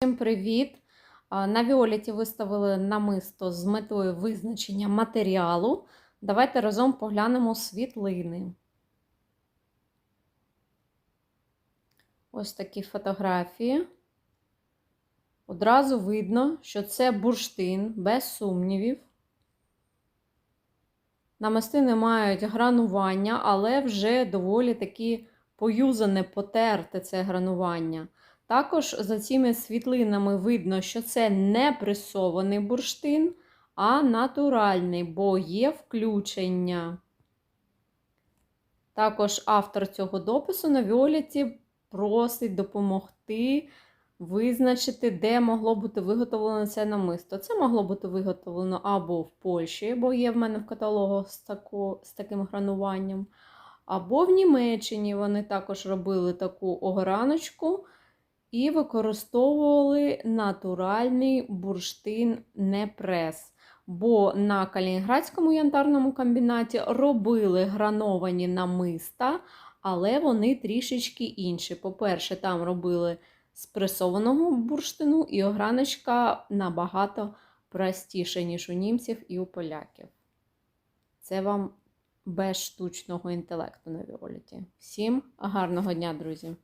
Всім привіт! На Віолеті виставили намисто з метою визначення матеріалу. Давайте разом поглянемо світлини. Ось такі фотографії. Одразу видно, що це бурштин, без сумнівів. Намистини мають гранування, але вже доволі таки поюзане, потерте це гранування. Також за цими світлинами видно, що це не пресований бурштин, а натуральний, бо є включення. Також автор цього допису на Віолеті просить допомогти визначити, де могло бути виготовлено це намисто. Це могло бути виготовлено або в Польщі, бо є в мене в каталогу з, тако, з таким грануванням, або в Німеччині вони також робили таку ограночку і використовували натуральний бурштин не прес. Бо на Калінінградському янтарному комбінаті робили грановані намиста, але вони трішечки інші. По-перше, там робили з пресованого бурштину, і ограночка набагато простіша, ніж у німців і у поляків. Це вам без штучного інтелекту на Віолеті. Всім гарного дня, друзі!